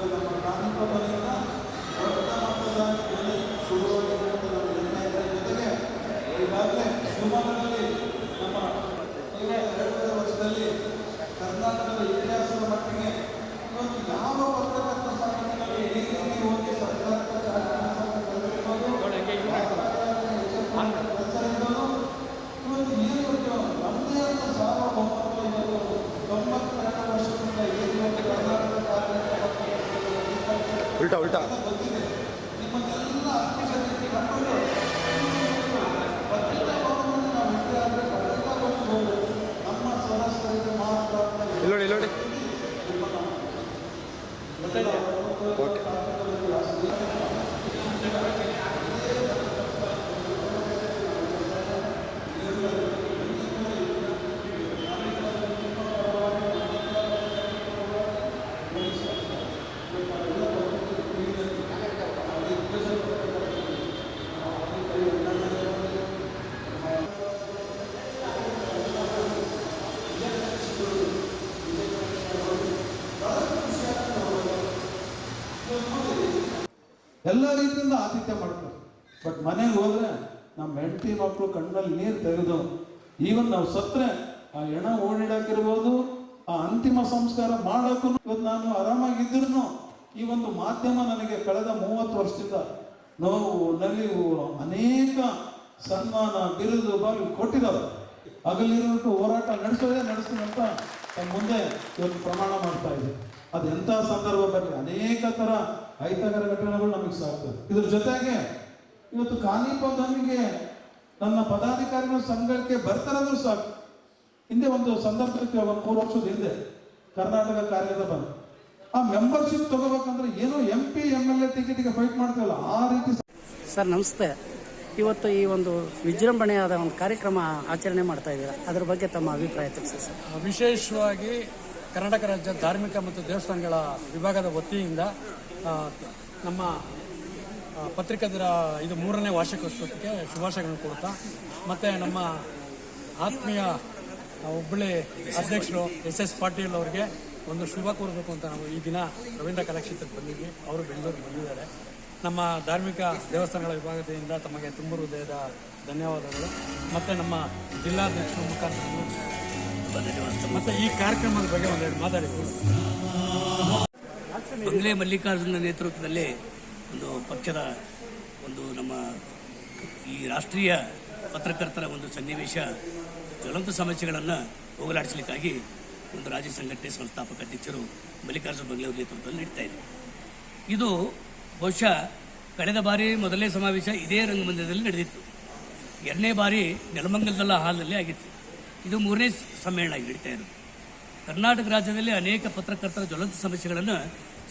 ಇವಾಗ ನಮ್ಮ ಕಾನೂನುಗಳಿಂದ ದೊಡ್ಡ ಮಟ್ಟದ ಬೆಲೆ ಶುರುವಾಗಿದೆ ಅಂತ ನಾವು ಹೇಳ್ತಾ ಇದ್ರ ಜೊತೆಗೆ ಈಗಾಗಲೇ ಶಿವಮೊಗ್ಗದಲ್ಲಿ ನಮ್ಮ ಈಗ ಎರಡೂವರೆ ವರ್ಷದಲ್ಲಿ ಕರ್ನಾಟಕದ ಇತಿಹಾಸದ ಮಟ್ಟಿಗೆ ಇವತ್ತು ಯಾವ ಪತ್ರಕರ್ತ ಸಂಘಟನೆಗಳು ಈ ರೀತಿ ಹೋಗಿ ಸರ್ಕಾರಕ್ಕೆ ಕೆಲಸ ಇರೋದು ಇವತ್ತು ಏನು ಗೊತ್ತು ನಮ್ಮದೇ ಅಂತ ಸಾರ್ವಭೌಮತ್ವ ಇವತ್ತು ತೊಂಬತ್ತೆರಡು ವರ್ಷದಿಂದ ಏನು ಇವತ್ತು ಕರ್ನಾಟಕ ಕಾರ್ಯಕ್ರಮ ಉಲ್ಟಾ ಎಲ್ಲ ರೀತಿಯಿಂದ ಆತಿಥ್ಯ ಮಾಡ್ತಾರೆ. ಬಟ್ ಮನೆಗೆ ಹೋದ್ರೆ ನಮ್ಮ ಹೆಂಡತಿ ಮಕ್ಕಳು ಕಣ್ಣಲ್ಲಿ ನೀರು ತೆಗೆದು ಈವನ್ ನಾವು ಸತ್ರೆ, ಆ ಹೆಣ ಓಡಿಡಾಕಿರ್ಬೋದು ಆ ಅಂತಿಮ ಸಂಸ್ಕಾರ ಮಾಡೋಕ್ಕೂ ಇವತ್ತು ನಾನು ಆರಾಮಾಗಿದ್ರೂ ಈ ಒಂದು ಮಾಧ್ಯಮ ನನಗೆ ಕಳೆದ ಮೂವತ್ತು ವರ್ಷದಿಂದ ನೋವು ನಲಿವು ಅನೇಕ ಸನ್ಮಾನ, ಬಿರುದು ಬಾಗಿಲು ಕೊಟ್ಟಿದ್ದಾರೆ ಹಗಲಿರುಟ್ಟು ಹೋರಾಟ ನಡೆಸೋದೇ ನಡೆಸ್ತೀನಿ ಅಂತ ಮುಂದೆ ಇವತ್ತು ಪ್ರಮಾಣ ಮಾಡ್ತಾ ಇದೆ ಅದು ಎಂಥ ಸಂದರ್ಭ ಬರಲಿ ಅನೇಕ ಥರ ಅಹಿತಕರ ಘಟನೆಗಳು ನಮಗೆ ಸಾಕ್ತದೆ. ಇದ್ರ ಜೊತೆಗೆ ಇವತ್ತು ಕಾನಿಪದನಿಗೆ ನನ್ನ ಪದಾಧಿಕಾರಿಗಳು ಸಂಘಕ್ಕೆ ಬರ್ತಾರಂದ್ರೂ ಸಾಕು. ಹಿಂದೆ ಒಂದು ಸಂದರ್ಭಕ್ಕೆ ಒಂದು ಮೂರು ವರ್ಷದ ಹಿಂದೆ ಕರ್ನಾಟಕ ಕಾರ್ಯದ ಬಂದು ಆ ಮೆಂಬರ್ಶಿಪ್ ತಗೋಬೇಕಂದ್ರೆ ಏನೋ M P M L A ಟಿಕೆಟ್ಗೆ ಫೈಟ್ ಮಾಡ್ತೀವಲ್ಲ ಆ ರೀತಿ ಸರ್ ನಮಸ್ತೆ. ಇವತ್ತು ಈ ಒಂದು ವಿಜೃಂಭಣೆಯಾದ ಒಂದು ಕಾರ್ಯಕ್ರಮ ಆಚರಣೆ ಮಾಡ್ತಾ ಇದ್ದೀರಾ. ಅದ್ರ ಬಗ್ಗೆ ತಮ್ಮ ಅಭಿಪ್ರಾಯ ತಿಳಿಸಿ ಸರ್. ವಿಶೇಷವಾಗಿ ಕರ್ನಾಟಕ ರಾಜ್ಯ ಧಾರ್ಮಿಕ ಮತ್ತು ದೇವಸ್ಥಾನಗಳ ವಿಭಾಗದ ವತಿಯಿಂದ ನಮ್ಮ ಪತ್ರಿಕಾದರ ಇದು ಮೂರನೇ ವಾರ್ಷಿಕೋತ್ಸವಕ್ಕೆ ಶುಭಾಶಯಗಳನ್ನು ಕೊಡ್ತಾ ಮತ್ತು ನಮ್ಮ ಆತ್ಮೀಯ ಹುಬ್ಬಳ್ಳಿ ಅಧ್ಯಕ್ಷರು ಎಸ್ ಎಸ್ ಪಾಟೀಲ್ ಅವರಿಗೆ ಒಂದು ಶುಭ ಕೋರಬೇಕು ಅಂತ ನಾವು ಈ ದಿನ ರವೀಂದ್ರ ಕಲಾಕ್ಷೇತ್ರಕ್ಕೆ ಬಂದಿದ್ವಿ. ಅವರು ಬೆಂಗಳೂರಿಗೆ ಬಂದಿದ್ದಾರೆ. ನಮ್ಮ ಧಾರ್ಮಿಕ ದೇವಸ್ಥಾನಗಳ ವಿಭಾಗದಿಂದ ತಮಗೆ ತುಂಬ ಹೃದಯದ ಧನ್ಯವಾದಗಳು. ಮತ್ತು ನಮ್ಮ ಜಿಲ್ಲಾಧ್ಯಕ್ಷರ ಮುಖಾಂತರ ಮತ್ತೆ ಈ ಕಾರ್ಯಕ್ರಮದ ಬಗ್ಗೆ ಒಂದೆರಡು ಮಾತಾಡಿ. ಬಂಗ್ಲೆ ಮಲ್ಲಿಕಾರ್ಜುನ ನೇತೃತ್ವದಲ್ಲಿ ಒಂದು ಪಕ್ಷದ ಒಂದು ನಮ್ಮ ಈ ರಾಷ್ಟ್ರೀಯ ಪತ್ರಕರ್ತರ ಒಂದು ಸನ್ನಿವೇಶ, ಜ್ವಲಂತ ಸಮಸ್ಯೆಗಳನ್ನು ಹೋಗಲಾಡಿಸಲಿಕ್ಕಾಗಿ ಒಂದು ರಾಜ್ಯ ಸಂಘಟನೆ ಸಂಸ್ಥಾಪಕ ಅಧ್ಯಕ್ಷರು ಮಲ್ಲಿಕಾರ್ಜುನ ಬಂಗ್ಲೆ ನೇತೃತ್ವದಲ್ಲಿ ನಡೀತಾ ಇದೆ. ಇದು ಬಹುಶಃ ಕಳೆದ ಬಾರಿ ಮೊದಲನೇ ಸಮಾವೇಶ ಇದೇ ರಂಗಮಂದಿರದಲ್ಲಿ ನಡೆದಿತ್ತು. ಎರಡನೇ ಬಾರಿ ನೆಲಮಂಗಲದಲ್ಲ ಹಾಲ್ನಲ್ಲಿ ಆಗಿತ್ತು. ಇದು ಮೂರನೇ ಸಮ್ಮೇಳನ ನಡೀತಾ ಇರೋದು. ಕರ್ನಾಟಕ ರಾಜ್ಯದಲ್ಲಿ ಅನೇಕ ಪತ್ರಕರ್ತರ ಜ್ವಲಂತ ಸಮಸ್ಯೆಗಳನ್ನು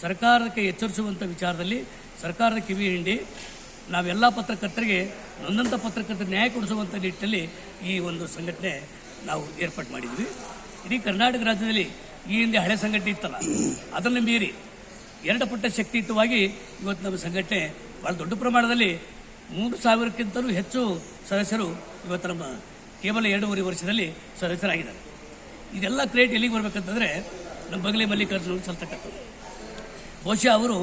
ಸರ್ಕಾರಕ್ಕೆ ಎಚ್ಚರಿಸುವಂಥ ವಿಚಾರದಲ್ಲಿ ಸರ್ಕಾರದ ಕಿವಿ ಹಿಂಡಿ ನಾವೆಲ್ಲ ಪತ್ರಕರ್ತರಿಗೆ ನೊಂದಂಥ ಪತ್ರಕರ್ತರ ನ್ಯಾಯ ಕೊಡಿಸುವಂಥ ನಿಟ್ಟಿನಲ್ಲಿ ಈ ಒಂದು ಸಂಘಟನೆ ನಾವು ಏರ್ಪಾಡು ಮಾಡಿದ್ವಿ. ಇಡೀ ಕರ್ನಾಟಕ ರಾಜ್ಯದಲ್ಲಿ ಈ ಹಿಂದೆ ಹಳೆ ಸಂಘಟನೆ ಇತ್ತಲ್ಲ, ಅದನ್ನು ಮೀರಿ ಎರಡು ಪುಟ್ಟ ಶಕ್ತಿಯುತವಾಗಿ ಇವತ್ತು ನಮ್ಮ ಸಂಘಟನೆ ಬಹಳ ದೊಡ್ಡ ಪ್ರಮಾಣದಲ್ಲಿ ಮೂರು ಸಾವಿರಕ್ಕಿಂತಲೂ ಹೆಚ್ಚು ಸದಸ್ಯರು ಇವತ್ತು ನಮ್ಮ ಕೇವಲ ಎರಡೂವರೆ ವರ್ಷದಲ್ಲಿ ಸದಸ್ಯರಾಗಿದ್ದಾರೆ. ಇದೆಲ್ಲ ಕ್ರಿಯೇಟ್ ಎಲ್ಲಿಗೆ ಬರಬೇಕಂತಂದರೆ ನಮ್ಮ ಬಗಲಿ ಮಲ್ಲಿಕಾರ್ಜುನ ಸಲ್ತಕ್ಕಂಥದ್ದು ಬಹುಶಃ ಅವರು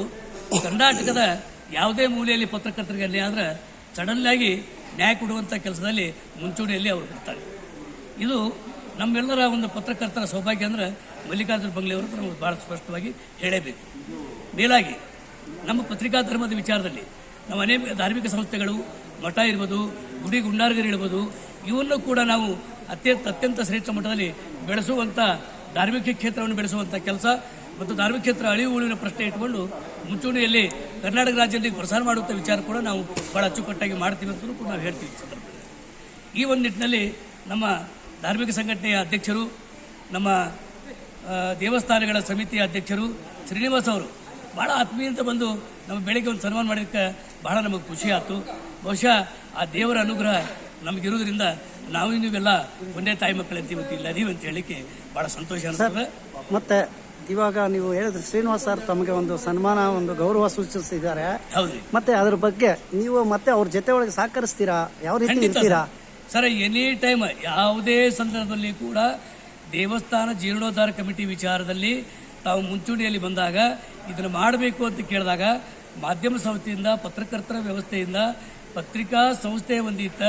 ಕರ್ನಾಟಕದ ಯಾವುದೇ ಮೂಲೆಯಲ್ಲಿ ಪತ್ರಕರ್ತರಿಗೆ ಅಲ್ಲಿ ಆದರೆ ಸಡನ್ಲಾಗಿ ನ್ಯಾಯ ಕೊಡುವಂಥ ಕೆಲಸದಲ್ಲಿ ಮುಂಚೂಣಿಯಲ್ಲಿ ಅವರು ಬರ್ತಾರೆ. ಇದು ನಮ್ಮೆಲ್ಲರ ಒಂದು ಪತ್ರಕರ್ತರ ಸೌಭಾಗ್ಯ ಅಂದ್ರೆ ಮಲ್ಲಿಕಾರ್ಜುನ ಬಂಗ್ಲೆಯವರು ನಮಗೆ ಭಾಳ ಸ್ಪಷ್ಟವಾಗಿ ಹೇಳಬೇಕು. ಮೇಲಾಗಿ ನಮ್ಮ ಪತ್ರಿಕಾ ಧರ್ಮದ ವಿಚಾರದಲ್ಲಿ ನಮ್ಮ ಅನೇಕ ಧಾರ್ಮಿಕ ಸಂಸ್ಥೆಗಳು ಮಠ ಇರ್ಬೋದು, ಗುಡಿ ಗುಂಡಾರ್ಗರು ಇರ್ಬೋದು ಇವನ್ನು ಕೂಡ ನಾವು ಅತ್ಯಂತ ಅತ್ಯಂತ ಶ್ರೇಷ್ಠ ಮಟ್ಟದಲ್ಲಿ ಬೆಳೆಸುವಂಥ ಧಾರ್ಮಿಕ ಕ್ಷೇತ್ರವನ್ನು ಬೆಳೆಸುವಂಥ ಕೆಲಸ ಮತ್ತು ಧಾರ್ಮಿಕ ಕ್ಷೇತ್ರ ಅಳಿವು ಉಳಿವಿನ ಪ್ರಶ್ನೆ ಇಟ್ಟುಕೊಂಡು ಮುಂಚೂಣಿಯಲ್ಲಿ ಕರ್ನಾಟಕ ರಾಜ್ಯದಲ್ಲಿ ಪ್ರಸಾರ ಮಾಡುವಂಥ ವಿಚಾರ ಕೂಡ ನಾವು ಭಾಳ ಅಚ್ಚುಕಟ್ಟಾಗಿ ಮಾಡ್ತೀವಿ ಅಂತಲೂ ಕೂಡ ನಾವು ಹೇಳ್ತೀವಿ. ಈ ಒಂದು ನಿಟ್ಟಿನಲ್ಲಿ ನಮ್ಮ ಧಾರ್ಮಿಕ ಸಂಘಟನೆಯ ಅಧ್ಯಕ್ಷರು, ನಮ್ಮ ದೇವಸ್ಥಾನಗಳ ಸಮಿತಿಯ ಅಧ್ಯಕ್ಷರು ಶ್ರೀನಿವಾಸ್ ಅವರು ಭಾಳ ಆತ್ಮೀಯಂತ ಬಂದು ನಮ್ಮ ಬೆಳಗ್ಗೆ ಒಂದು ಸನ್ಮಾನ ಮಾಡೋದಕ್ಕೆ ಬಹಳ ನಮಗೆ ಖುಷಿ ಆಯ್ತು. ಬಹುಶಃ ಆ ದೇವರ ಅನುಗ್ರಹ ನಮಗಿರೋದ್ರಿಂದ ನಾವು ನೀವೆಲ್ಲ ಒಂದೇ ತಾಯಿ ಮಕ್ಕಳಂತ ಇವತ್ತು ಇಲ್ಲ ಅದೀವಿ ಅಂತ ಹೇಳಲಿಕ್ಕೆ ಭಾಳ ಸಂತೋಷ ಅನಿಸ್ತದೆ. ಮತ್ತೆ ಇವಾಗ ನೀವು ಹೇಳಿದ್ರೆ ಶ್ರೀನಿವಾಸ್ ಸರ್ ತಮಗೆ ಒಂದು ಸನ್ಮಾನ ಒಂದು ಗೌರವ ಸೂಚಿಸಿದ್ದಾರೆ. ಮತ್ತೆ ಅದ್ರ ಬಗ್ಗೆ ನೀವು ಮತ್ತೆ ಅವ್ರ ಜೊತೆ ಒಳಗೆ ಸಹಕರಿಸ್ತೀರಾ? ಯಾವ ರೀತಿ ಇರ್ತೀರಾ? ಸರ್ ಎನಿ ಟೈಮ್ ಯಾವುದೇ ಸಂದರ್ಭದಲ್ಲಿ ಕೂಡ ದೇವಸ್ಥಾನ ಜೀರ್ಣೋದ್ಧಾರ ಕಮಿಟಿ ವಿಚಾರದಲ್ಲಿ ತಾವು ಮುಂಚೂಣಿಯಲ್ಲಿ ಬಂದಾಗ ಇದನ್ನು ಮಾಡಬೇಕು ಅಂತ ಕೇಳಿದಾಗ ಮಾಧ್ಯಮ ಸಂಸ್ಥೆಯಿಂದ ಪತ್ರಕರ್ತರ ವ್ಯವಸ್ಥೆಯಿಂದ ಪತ್ರಿಕಾ ಸಂಸ್ಥೆ ಒಂದಿತ್ತ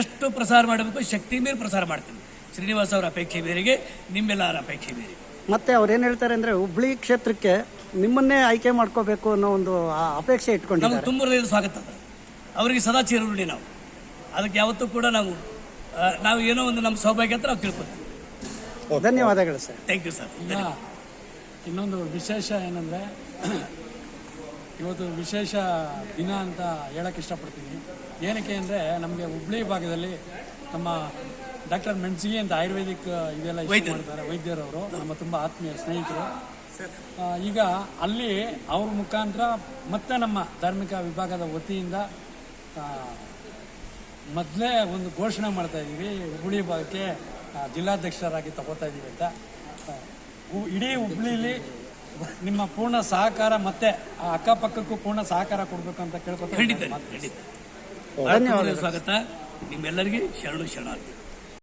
ಎಷ್ಟು ಪ್ರಸಾರ ಮಾಡಬೇಕು ಶಕ್ತಿ ಮೇಲೆ ಪ್ರಸಾರ ಮಾಡ್ತೀನಿ. ಶ್ರೀನಿವಾಸ್ ಅವರ ಅಪೇಕ್ಷೆ ಮೇರೆಗೆ ನಿಮ್ಮೆಲ್ಲರ ಅಪೇಕ್ಷೆ ಬೇರೆ ಮತ್ತೆ ಅವ್ರು ಏನು ಹೇಳ್ತಾರೆ ಅಂದರೆ ಹುಬ್ಳಿ ಕ್ಷೇತ್ರಕ್ಕೆ ನಿಮ್ಮನ್ನೇ ಆಯ್ಕೆ ಮಾಡ್ಕೋಬೇಕು ಅನ್ನೋ ಒಂದು ಆ ಅಪೇಕ್ಷೆ ಇಟ್ಕೊಂಡು ನಮ್ಗೆ ತುಂಬ ಹೃದಯದ ಸ್ವಾಗತ. ಅದ ಅವರಿಗೆ ಸದಾ ಚಿರಋಣಿ ನಾವು. ಅದಕ್ಕೆ ಯಾವತ್ತೂ ಕೂಡ ನಾವು ನಾವು ಏನೋ ಒಂದು ನಮ್ಮ ಸೌಭಾಗ್ಯ ಅಂತ ನಾವು ತಿಳ್ಕೊತೀವಿ. ಧನ್ಯವಾದಗಳು ಸರ್. ಥ್ಯಾಂಕ್ ಯು ಸರ್ ಇನ್ನೊಂದು ವಿಶೇಷ ಏನಂದರೆ ಇವತ್ತು ವಿಶೇಷ ದಿನ ಅಂತ ಹೇಳಕ್ಕೆ ಇಷ್ಟಪಡ್ತೀನಿ. ಏನಕ್ಕೆ ಅಂದರೆ ನಮಗೆ ಹುಬ್ಳಿ ಭಾಗದಲ್ಲಿ ನಮ್ಮ ಡಾಕ್ಟರ್ ಮೆಣಸಿಗೆ ಅಂತ ಆಯುರ್ವೇದಿಕ್ ಇದೆಲ್ಲ ಇಷ್ಟು ಮಾಡ್ತಾರೆ ವೈದ್ಯರವರು ನಮ್ಮ ತುಂಬ ಆತ್ಮೀಯ ಸ್ನೇಹಿತರು. ಈಗ ಅಲ್ಲಿ ಅವ್ರ ಮುಖಾಂತರ ಮತ್ತೆ ನಮ್ಮ ಧಾರ್ಮಿಕ ವಿಭಾಗದ ವತಿಯಿಂದ ಮೊದಲೇ ಒಂದು ಘೋಷಣೆ ಮಾಡ್ತಾ ಇದ್ದೀವಿ. ಹುಬ್ಬಳ್ಳಿ ಭಾಗಕ್ಕೆ ಜಿಲ್ಲಾಧ್ಯಕ್ಷರಾಗಿ ತಗೋತಾ ಇದ್ದೀವಿ ಅಂತ. ಇಡೀ ಹುಬ್ಳಿಲಿ ನಿಮ್ಮ ಪೂರ್ಣ ಸಹಕಾರ ಮತ್ತೆ ಆ ಅಕ್ಕಪಕ್ಕಕ್ಕೂ ಪೂರ್ಣ ಸಹಕಾರ ಕೊಡಬೇಕು ಅಂತ ಕೇಳ್ಕೊತಾ ಖಂಡಿತ ಖಂಡಿತ. ಬಹಳ ಸ್ವಾಗತ. ನಿಮ್ಮೆಲ್ಲರಿಗೆ ಶರಣು ಶರಣಾರ್ಥಿ.